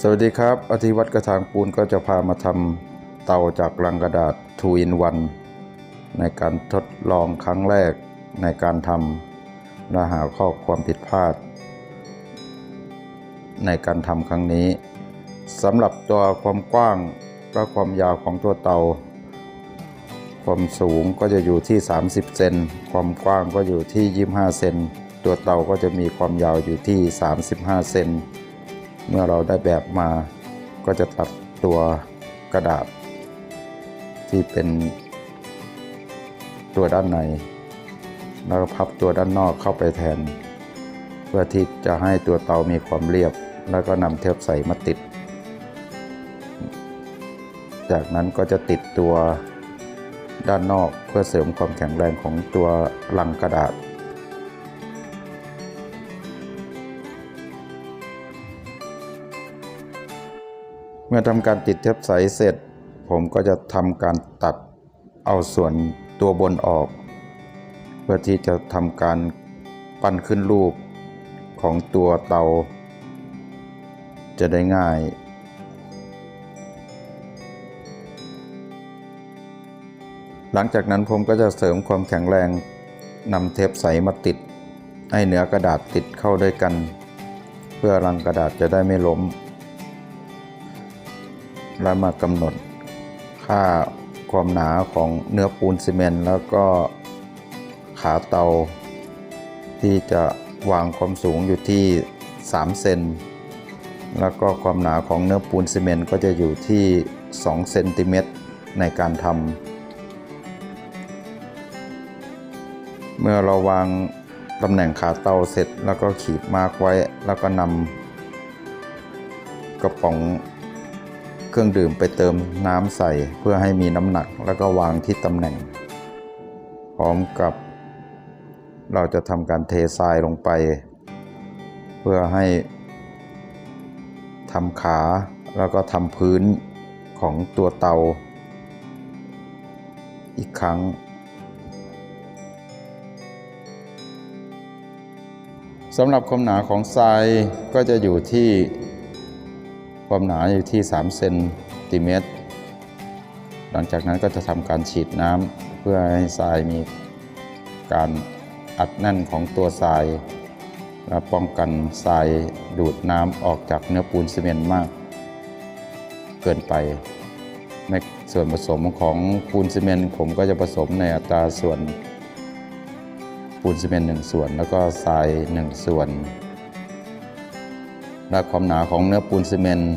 สวัสดีครับ อธิวัตรกระถางปูนก็จะพามาทำเตาจากลังกระดาษ2 in 1ในการทดลองครั้งแรกในการทำและหาข้อความผิดพลาด ในการทำครั้งนี้สำหรับตัวความกว้างและความยาวของตัวเตา ความสูงก็จะอยู่ที่ 30 เซนความกว้างก็อยู่ที่ 25 เซนตัวเตาก็จะมีความยาวอยู่ที่ 35 เซน เมื่อเราได้แบบมาก็จะตัดตัวกระดาษ ที่เป็นตัวด้านใน แล้วก็พับตัวด้านนอกเข้าไปแทน เพื่อที่จะให้ตัวเตามีความเรียบ แล้วก็นำเทปใสมาติด จากนั้นก็จะติดตัวด้านนอกเพื่อเสริมความแข็งแรงของตัวลังกระดาษ มื่อทำการติดเทปใสเสร็จ ผมก็จะทำการตัดเอาส่วนตัวบนออก เพื่อที่จะทำการปั้นขึ้นรูปของตัวเตา จะได้ง่ายหลังจากนั้นผมก็จะเสริมความแข็งแรงนำเทปใสมาติด ให้เหนือกระดาษติดเข้าด้วยกัน เพื่อรังกระดาษจะได้ไม่ล้ม และมากำหนดค่าความหนาของเนื้อปูนซีเมนต์แล้วก็ขาเตา ที่จะวางความสูงอยู่ที่ 3 เซนแล้วก็ความหนาของเนื้อปูนซีเมนต์ก็จะอยู่ที่ 2 เซนติเมตรในการทำเมื่อเราวางตำแหน่งขาเตาเสร็จแล้วก็ขีดมาร์กไว้แล้วก็นำกระป๋อง เครื่องดื่มไปเติมน้ำใส่เพื่อให้มีน้ำหนักแล้วก็วางที่ตำแหน่ง พร้อมกับ เราจะทำการเททรายลงไป เพื่อให้ทำขาแล้วก็ทำพื้นของตัวเตา อีกครั้ง สำหรับความหนาของทรายก็จะอยู่ที่ ความหนาอยู่ที่3เซนติเมตร หลังจากนั้นก็จะทำการฉีดน้ำเพื่อให้ทรายมีการอัดแน่นของตัวทราย และป้องกันทรายดูดน้ำออกจากเนื้อปูนซีเมนต์มาก เกินไปในส่วนผสมของปูนซีเมนต์ผมก็จะผสมในอัตราส่วนปูนซีเมนต์หนึ่งส่วน แล้วก็ทรายหนึ่งส่วน และความหนาของเนื้อปูนซีเมนต์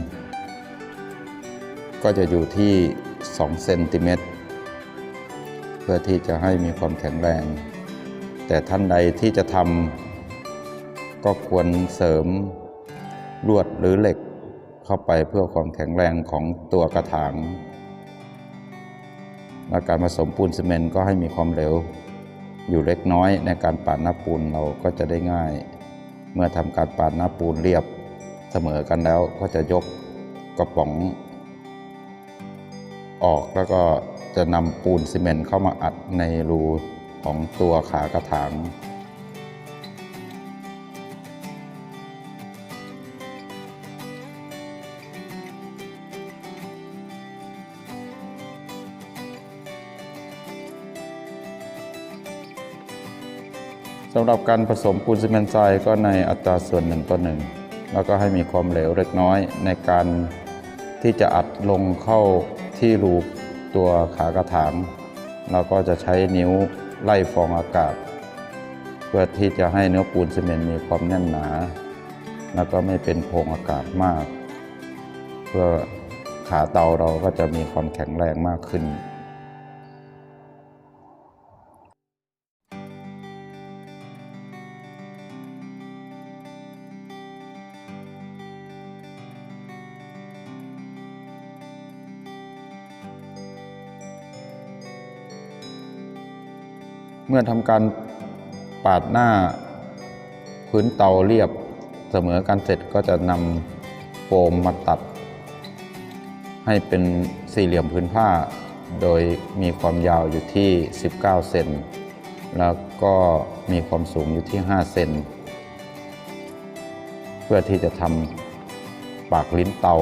ก็จะอยู่ที่ 2 เซนติเมตร เพื่อที่จะให้มีความแข็งแรง แต่ท่านใดที่จะทำก็ควรเสริมลวดหรือเหล็กเข้าไปเพื่อความแข็งแรงของตัวกระถางและการผสมปูนซีเมนต์ก็ให้มีความเร็ว อยู่เล็กน้อยในการปาดหน้าปูนเราก็จะได้ง่าย เมื่อทำการปาดหน้าปูนเรียบ เสมอกันแล้วก็จะยกกระป๋องออกแล้วก็จะนำปูนซีเมนต์เข้ามาอัดในรูของตัวขากระถางสำหรับการผสมปูนซีเมนต์ทรายก็ในอัตราส่วนหนึ่งต่อหนึ่ง แล้วก็ให้มีความเหลวเล็กน้อยในการที่จะอัดลงเข้าที่รูตัวขากระถางเราก็จะใช้นิ้วไล่ฟองอากาศ เพื่อที่จะให้เนื้อปูนซีเมนต์มีความแน่นหนา แล้วก็ไม่เป็นโพรงอากาศมาก เพื่อขาเตาเราก็จะมีความแข็งแรงมากขึ้น เมื่อทำการปาดหน้าพื้นเตาเรียบเสมอกันเสร็จก็จะนำโฟมมาตัด ให้เป็นสี่เหลี่ยมพื้นผ้า โดยมีความยาวอยู่ที่ 19 เซนแล้วก็มีความสูงอยู่ที่ 5 เซนเพื่อที่จะทำปากลิ้นเตา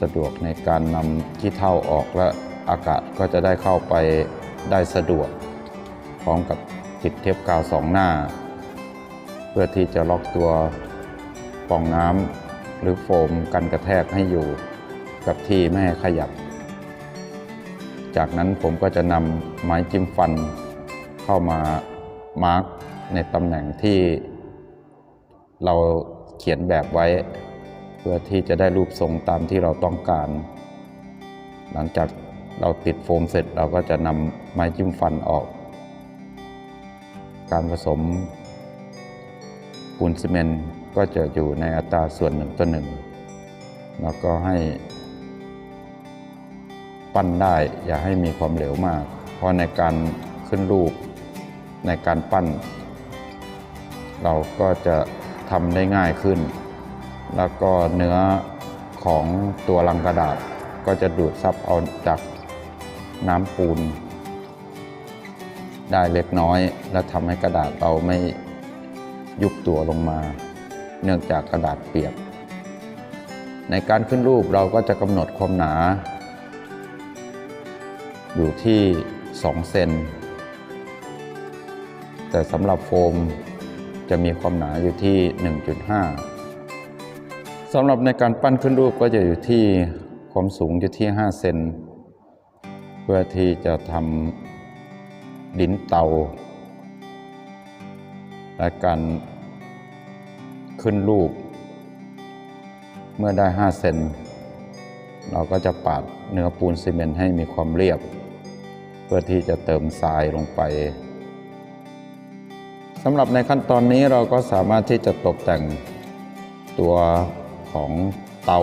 สะดวกในการนำขี้เท่าออกและอากาศก็จะได้เข้าไปได้สะดวก พร้อมกับติดเทปกาวสองหน้า เพื่อที่จะล็อกตัวฟองน้ำหรือโฟมกันกระแทกให้อยู่กับที่ไม่ให้ขยับ จากนั้นผมก็จะนำไม้จิ้มฟัน เข้ามามาร์กในตำแหน่งที่เราเขียนแบบไว้ เพื่อที่จะได้รูปทรงตามที่เราต้องการ หลังจากเราติดโฟมเสร็จเราก็จะนำไม้จิ้มฟันออก การผสมปูนซีเมนต์ก็จะอยู่ในอัตราส่วนหนึ่งต่อหนึ่งแล้วก็ให้ ปั้นได้อย่าให้มีความเหลวมาก เพราะในการขึ้นรูปในการปั้น เราก็จะทำได้ง่ายขึ้น แล้วก็เนื้อของตัวลังกระดาษก็จะดูดซับเอาจากน้ำปูน ได้เล็กน้อย และทำให้กระดาษเราไม่ยุบตัวลงมา เนื่องจากกระดาษเปียก ในการขึ้นรูปเราก็จะกำหนดความหนา อยู่ที่ 2 เซนแต่สำหรับโฟมจะมีความหนาอยู่ที่ 1.5 สำหรับในการปั้นขึ้นรูปก็จะอยู่ที่ความสูงอยู่ที่ 5 เซน เพื่อที่จะทำ ลิ้นเตา และการขึ้นรูป เมื่อได้ 5 เซนเราก็จะปาดเนื้อปูนซีเมนต์ให้มีความเรียบ เพื่อที่จะเติมทรายลงไปสำหรับในขั้นตอนนี้เราก็สามารถที่จะตกแต่งตัวของเตา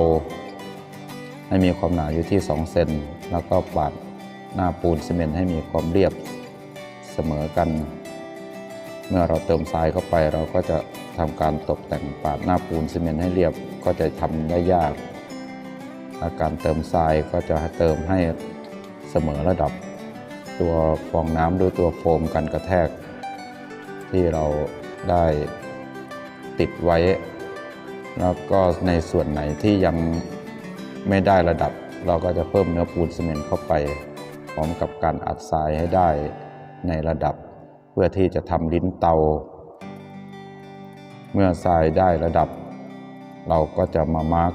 ให้มีความหนาอยู่ที่ 2 เซนแล้วก็ปาดหน้าปูนซีเมนต์ให้มีความเรียบ เสมอกัน เมื่อเราเติมทรายเข้าไปเราก็จะทำการตกแต่งปาดหน้าปูนซีเมนต์ให้เรียบก็จะทำได้ยากและการเติมทรายก็จะเติมให้เสมอระดับ ตัวฟองน้ำหรือตัวโฟมกันกระแทก ที่เราได้ติดไว้ แล้วก็ในส่วนไหนที่ยังไม่ได้ระดับ เราก็จะเพิ่มเนื้อปูนซีเมนต์เข้าไป พร้อมกับการอัดทรายให้ได้ ในระดับเพื่อที่จะทำลิ้นเตา เมื่อทรายได้ระดับ เราก็จะมามาร์ก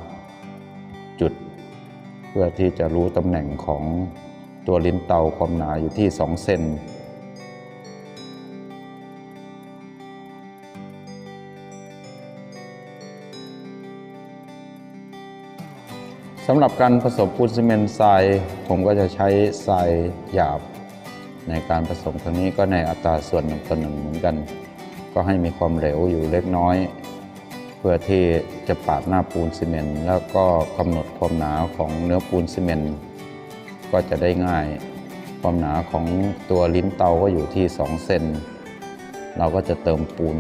จุด เพื่อที่จะรู้ตำแหน่งของตัวลิ้นเตาความหนาอยู่ที่ 2 เซนสำหรับการผสมปูนซีเมนต์ทราย ผมก็จะใช้ทรายหยาบ ในการผสมครั้งนี้ก็ในอัตราส่วนหนึ่งต่อหนึ่งเหมือนกัน ก็ให้มีความเหลวอยู่เล็กน้อย เพื่อที่จะปาดหน้าปูนซีเมนต์แล้วก็กำหนดความหนาของเนื้อปูนซีเมนต์ก็จะได้ง่าย ความหนาของตัวลิ้นเตาก็อยู่ที่ 2 เซนเราก็จะเติมปูน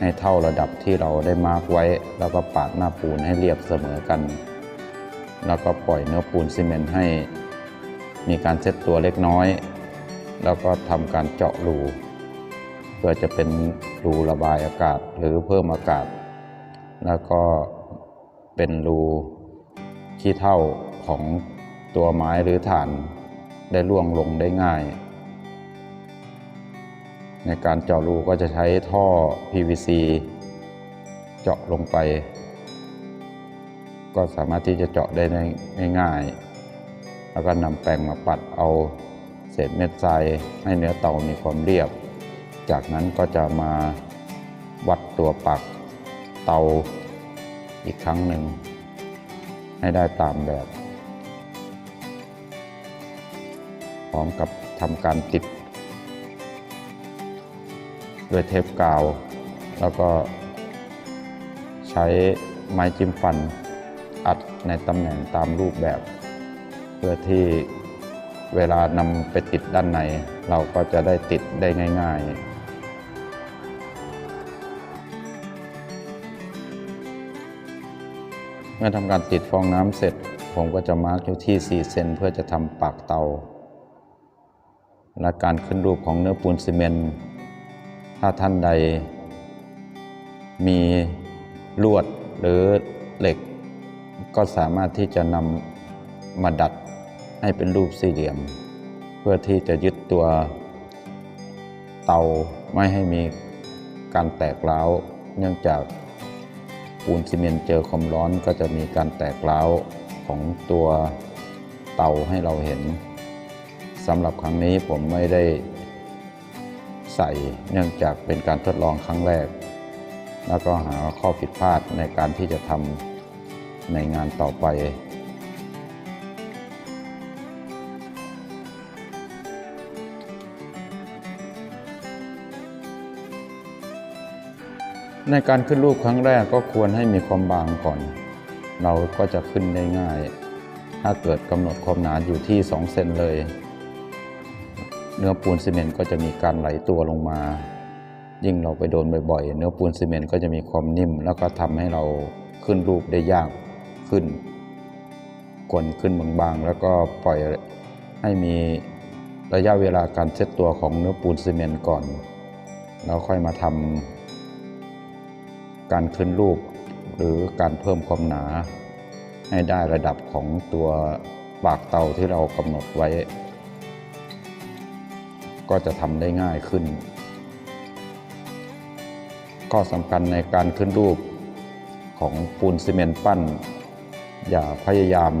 ให้เท่าระดับที่เราได้มาร์กไว้ แล้วก็ปาดหน้าปูนให้เรียบเสมอกัน แล้วก็ปล่อยเนื้อปูนซีเมนต์ให้ มีการเซตตัวเล็กน้อย แล้วก็ทำการเจาะรูเพื่อจะเป็นรูระบายอากาศหรือเพิ่มอากาศ แล้วก็เป็นรูขี้เท่าของตัวไม้หรือถ่านได้ล่วงลงได้ง่าย ในการเจาะรูก็จะใช้ท่อ PVC เจาะลงไป ก็สามารถที่จะเจาะได้ง่ายๆ แล้วก็นำแปรงมาปัดเอา เศษเม็ดทรายให้เนื้อเตามีความเรียบ จากนั้นก็จะมาวัดตัวปักเตาอีกครั้งหนึ่ง ให้ได้ตามแบบ พร้อมกับทำการติด ด้วยเทปกาว แล้วก็ใช้ไม้จิ้มฟันอัดในตำแหน่งตามรูปแบบ เพื่อที่ เวลานำไปติดด้านใน เราก็จะได้ติดได้ง่าย ๆเมื่อทำการติดฟองน้ำเสร็จ ผมก็จะมาร์กอยู่ที่ 4 เซนเพื่อจะทำปากเตา และการขึ้นรูปของเนื้อปูนซีเมนต์ถ้าท่านใด มีลวดหรือเหล็ก ก็สามารถที่จะนำมาดัด ให้เป็นรูปสี่เหลี่ยม เพื่อที่จะยึดตัวเตาไม่ให้มีการแตกร้าวเนื่องจากปูนซีเมนต์เจอความร้อนก็จะมีการแตกร้าวของตัวเตาให้เราเห็นสำหรับครั้งนี้ผมไม่ได้ใส่เนื่องจากเป็นการทดลองครั้งแรก แล้วก็หาข้อผิดพลาดในการที่จะทำในงานต่อไป ในการขึ้นรูปครั้งแรกก็ควรให้มีความบางก่อน เราก็จะขึ้นได้ง่าย ถ้าเกิดกำหนดความหนาอยู่ที่ 2 เซนเลย เนื้อปูนซีเมนต์ก็จะมีการไหลตัวลงมา ยิ่งเราไปโดนบ่อยๆ เนื้อปูนซีเมนต์ก็จะมีความนิ่ม แล้วก็ทำให้เราขึ้นรูปได้ยากขึ้นกวนขึ้นบางๆ แล้วก็ปล่อยให้มีระยะเวลาการเซตตัวของเนื้อปูนซีเมนต์ก่อน แล้วค่อยมาทำ การขึ้นรูป หรือการเพิ่มความหนา ให้ได้ระดับของตัวปากเตาที่เรากำหนดไว้ ก็จะทำได้ง่ายขึ้น ข้อสำคัญในการขึ้นรูปของปูนซีเมนต์ปั้น อย่าพยายาม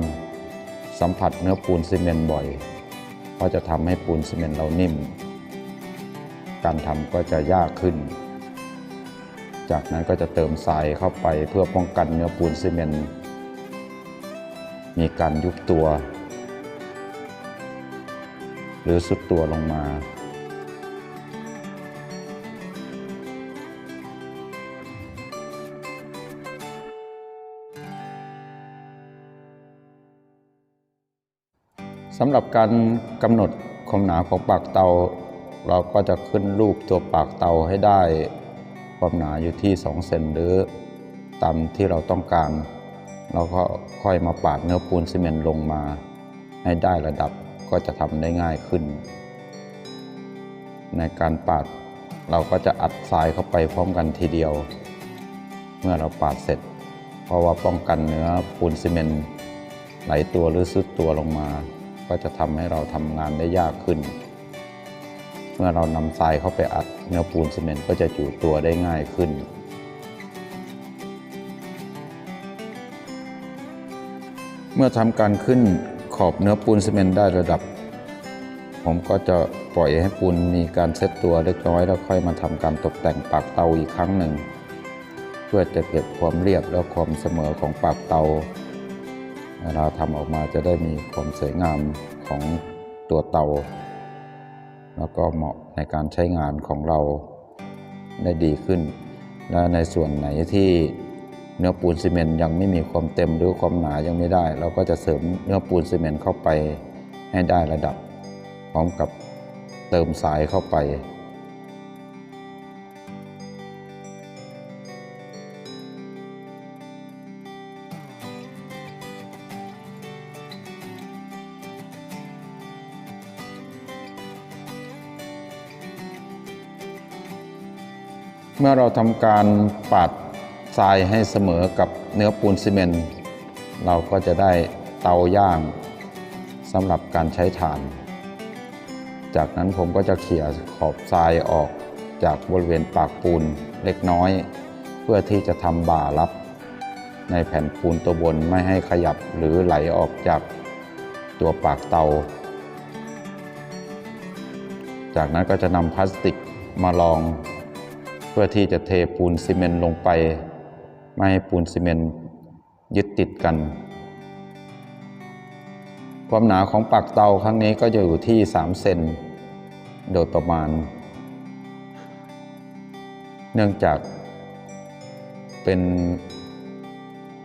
สัมผัสเนื้อปูนซีเมนต์บ่อย เพราะจะทำให้ปูนซีเมนต์เรานิ่ม การทำก็จะยากขึ้น จากนั้นก็จะเติมทรายเข้าไปเพื่อป้องกันเนื้อปูนซีเมนต์มีการยุบตัว หรือสุดตัวลงมา สำหรับการกำหนดความหนาของปากเตา เราก็จะขึ้นรูปตัวปากเตาให้ได้ ความหนาอยู่ที่ 2 เซนหรือตามที่เราต้องการ เราก็ค่อยมาปาดเนื้อปูนซีเมนต์ลงมา ให้ได้ระดับก็จะทำได้ง่ายขึ้น ในการปาดเราก็จะอัดทรายเข้าไปพร้อมกันทีเดียว เมื่อเราปาดเสร็จ เพราะว่าป้องกันเนื้อปูนซีเมนต์ไหลตัวหรือซุดตัวลงมา ก็จะทำให้เราทำงานได้ยากขึ้น เมื่อเรานำทรายเข้าไปอัด เนื้อปูนซีเมนต์ก็จะจุตัวได้ง่ายขึ้น เมื่อทำการขึ้นขอบเนื้อปูนซีเมนต์ได้ระดับ ผมก็จะปล่อยให้ปูนมีการเซตตัวเล็กน้อย แล้วค่อยมาทำการตกแต่งปากเตาอีกครั้งหนึ่ง เพื่อจะเก็บความเรียบและความเสมอของปากเตาเวลาทำออกมาจะได้มีความสวยงามของตัวเตา แล้วก็เหมาะในการใช้งานของเราได้ดีขึ้น และในส่วนไหนที่เนื้อปูนซีเมนต์ยังไม่มีความเต็มหรือความหนายังไม่ได้ เราก็จะเสริมเนื้อปูนซีเมนต์เข้าไปให้ได้ระดับ พร้อมกับเติมสายเข้าไป เมื่อเราทำการปาดทรายให้เสมอกับเนื้อปูนซีเมนต์เราก็จะได้เตาย่างสำหรับการใช้ถ่าน จากนั้นผมก็จะเขี่ยขอบทรายออกจากบริเวณปากปูนเล็กน้อย เพื่อที่จะทำบ่ารับ ในแผ่นปูนตัวบนไม่ให้ขยับหรือไหลออกจากตัวปากเตา จากนั้นก็จะนำพลาสติกมาลอง เพื่อที่จะเทปูนซีเมนต์ลงไป ไม่ให้ปูนซีเมนต์ยึดติดกัน ความหนาของปากเตาครั้งนี้ก็จะอยู่ที่ 3 เซนโดยประมาณ เนื่องจากเป็น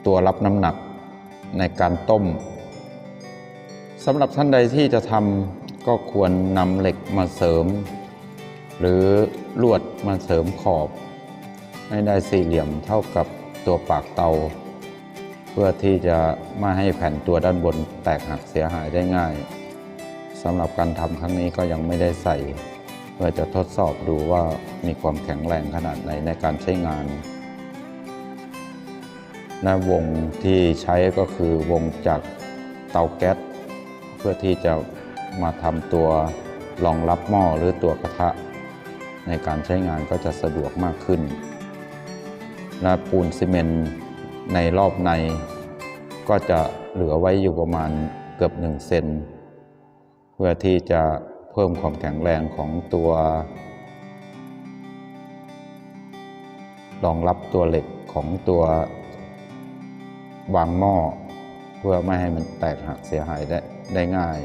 ตัวรับน้ำหนักในการต้มสำหรับท่านใดที่จะทำก็ควรนำเหล็กมาเสริม หรือลวดมาเสริมขอบ ให้ได้สี่เหลี่ยมเท่ากับตัวปากเตา เพื่อที่จะไม่ให้แผ่นตัวด้านบนแตกหักเสียหายได้ง่ายสำหรับการทำครั้งนี้ก็ยังไม่ได้ใส่ เพื่อจะทดสอบดูว่ามีความแข็งแรงขนาดไหนในการใช้งานและวงที่ใช้ก็คือวงจากเตาแก๊สเพื่อที่จะมาทำตัวรองรับหม้อหรือตัวกระทะ ในการใช้งานก็จะสะดวกมากขึ้น และปูนซีเมนต์ในรอบใน ก็จะเหลือไว้อยู่ประมาณเกือบ1เซนเพื่อที่จะเพิ่มความแข็งแรงของตัวรองรับตัวเหล็กของตัววางหม้อ เพื่อไม่ให้มันแตกหักเสียหายได้ได้ง่าย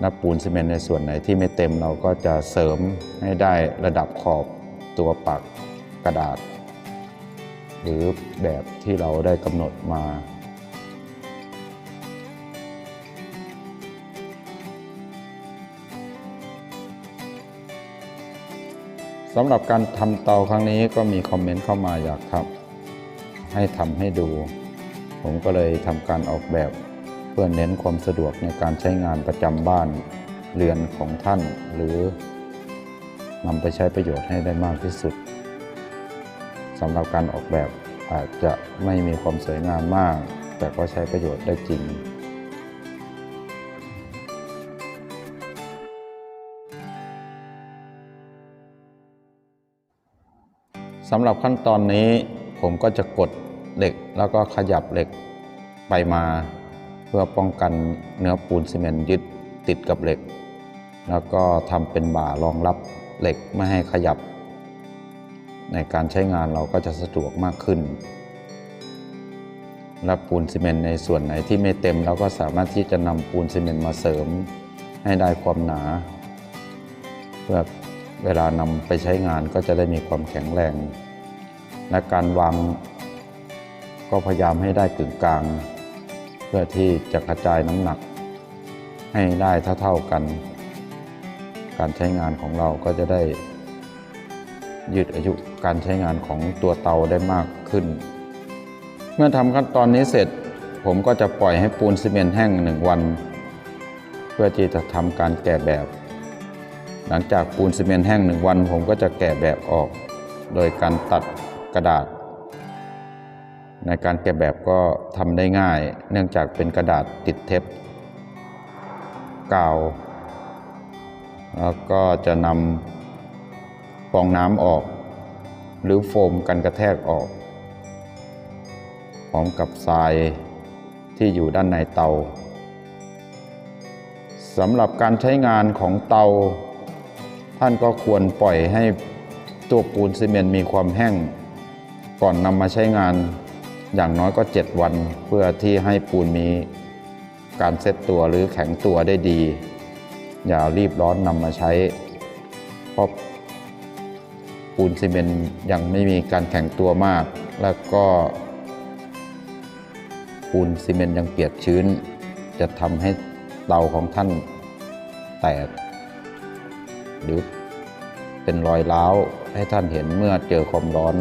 และปูนซีเมนต์ในส่วนไหนที่ไม่เต็มเราก็จะเสริมให้ได้ระดับขอบตัวปักกระดาษ หรือแบบที่เราได้กำหนดมาสำหรับการทำเตาครั้งนี้ก็มีคอมเมนต์เข้ามาอยากทำให้ทำให้ดู ผมก็เลยทำการออกแบบ พื่อเน้นความสะดวกในการใช้งานประจำบ้านเรือนของท่าน หรือนำไปใช้ประโยชน์ให้ได้มากที่สุดสำหรับการออกแบบอาจจะไม่มีความสวยงามมาก แต่ก็ใช้ประโยชน์ได้จริง สำหรับขั้นตอนนี้ผมก็จะกดเหล็กแล้วก็ขยับเหล็กไปมา เพื่อป้องกันเนื้อปูนซีเมนต์ยึดติดกับเหล็ก แล้วก็ทำเป็นบ่ารองรับเหล็กไม่ให้ขยับ ในการใช้งานเราก็จะสะดวกมากขึ้น และปูนซีเมนต์ในส่วนไหนที่ไม่เต็มเราก็สามารถที่จะนำปูนซีเมนต์มาเสริมให้ได้ความหนา เพื่อเวลานำไปใช้งานก็จะได้มีความแข็งแรง และการวางก็พยายามให้ได้กึ่งกลาง เพื่อที่จะกระจายน้ำหนักให้ได้เท่าๆกัน การใช้งานของเราก็จะได้ ยืดอายุการใช้งานของตัวเตาได้มากขึ้น เมื่อทำขั้นตอนนี้เสร็จ ผมก็จะปล่อยให้ปูนซีเมนต์แห้งหนึ่งวัน เพื่อที่จะทำการแกะแบบ หลังจากปูนซีเมนต์แห้งหนึ่งวัน ผมก็จะแกะแบบออก โดยการตัดกระดาษ ในการแกะแบบก็ทำได้ง่าย เนื่องจากเป็นกระดาษติดเทปกาว แล้วก็จะนำฟองน้ำออก หรือโฟมกันกระแทกออกพร้อมกับทรายที่อยู่ด้านในเตาสำหรับการใช้งานของเตา ท่านก็ควรปล่อยให้ตัวปูนซีเมนต์มีความแห้ง ก่อนนำมาใช้งาน อย่างน้อยก็ 7 วัน เพื่อที่ให้ปูนมีการเซตตัวหรือแข็งตัวได้ดี อย่ารีบร้อนนำมาใช้ เพราะปูนซีเมนต์ยังไม่มีการแข็งตัวมาก แล้วก็ ปูนซีเมนต์ยังเปียกชื้น จะทำให้เตาของท่านแตก หรือเป็นรอยร้าวให้ท่านเห็นเมื่อเจอความร้อน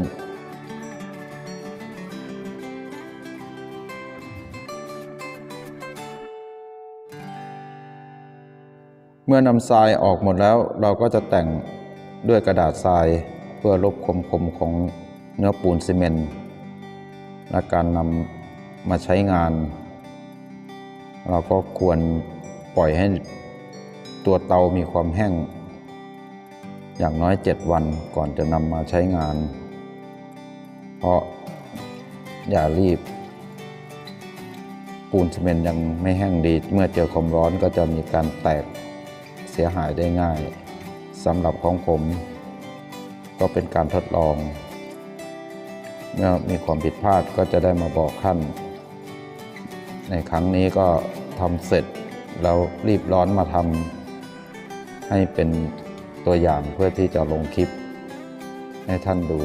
เมื่อนำทรายออกหมดแล้วเราก็จะแต่งด้วยกระดาษทรายเพื่อลบคมคมของเนื้อปูนซีเมนต์และการนำมาใช้งาน เราก็ควรปล่อยให้ตัวเตามีความแห้ง อย่างน้อย 7 วันก่อนจะนำมาใช้งาน เพราะอย่ารีบ ปูนซีเมนต์ยังไม่แห้งดี เมื่อเจอความร้อนก็จะมีการแตก เสียหายได้ง่ายสำหรับของผม ก็เป็นการทดลอง เมื่อมีความผิดพลาดก็จะได้มาบอกท่านในครั้งนี้ก็ทำเสร็จแล้วรีบร้อนมาทำให้เป็นตัวอย่างเพื่อที่จะลงคลิป ให้ท่านดู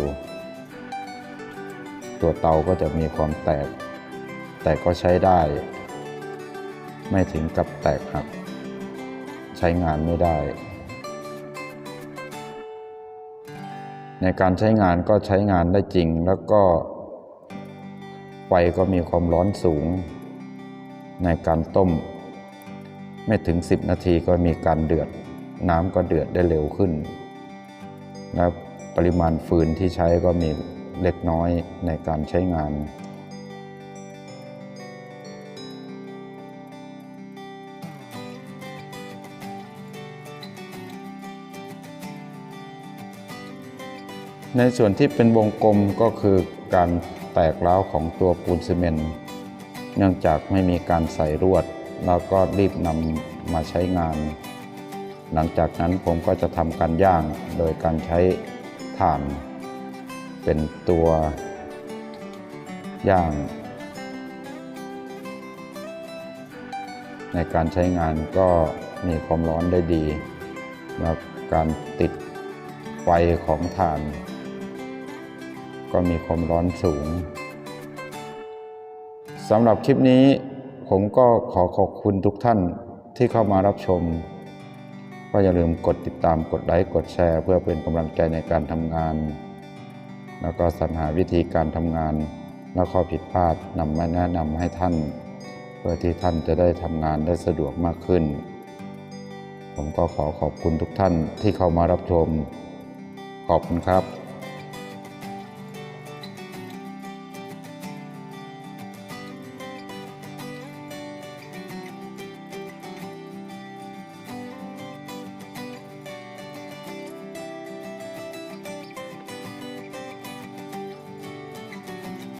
ตัวเตาก็จะมีความแตก แต่ก็ใช้ได้ ไม่ถึงกับแตกหัก ใช้งานไม่ได้ ในการใช้งานก็ใช้งานได้จริงแล้วก็ไฟก็มีความร้อนสูง ในการต้ม ไม่ถึง 10 นาทีก็มีการเดือด น้ำก็เดือดได้เร็วขึ้น และปริมาณฟืนที่ใช้ก็มีเล็กน้อยในการใช้งาน ในส่วนที่เป็นวงกลมก็คือการแตกร้าวของตัวปูนซีเมนต์เนื่องจากไม่มีการใส่รวด แล้วก็รีบนำมาใช้งาน หลังจากนั้นผมก็จะทำการย่างโดยการใช้ถ่าน เป็นตัวย่าง ในการใช้งานก็มีความร้อนได้ดี และการติดไฟของถ่าน ก็มีความร้อนสูงสำหรับคลิปนี้ผมก็ขอขอบคุณทุกท่านที่เข้ามารับชม ก็อย่าลืมกดติดตามกดไลค์กดแชร์ เพื่อเป็นกำลังใจในการทำงาน แล้วก็สรรหาวิธีการทำงาน และข้อผิดพลาดนำมาแนะนำให้ท่าน เพื่อที่ท่านจะได้ทำงานได้สะดวกมากขึ้น ผมก็ขอขอบคุณทุกท่านที่เข้ามารับชม ขอบคุณครับ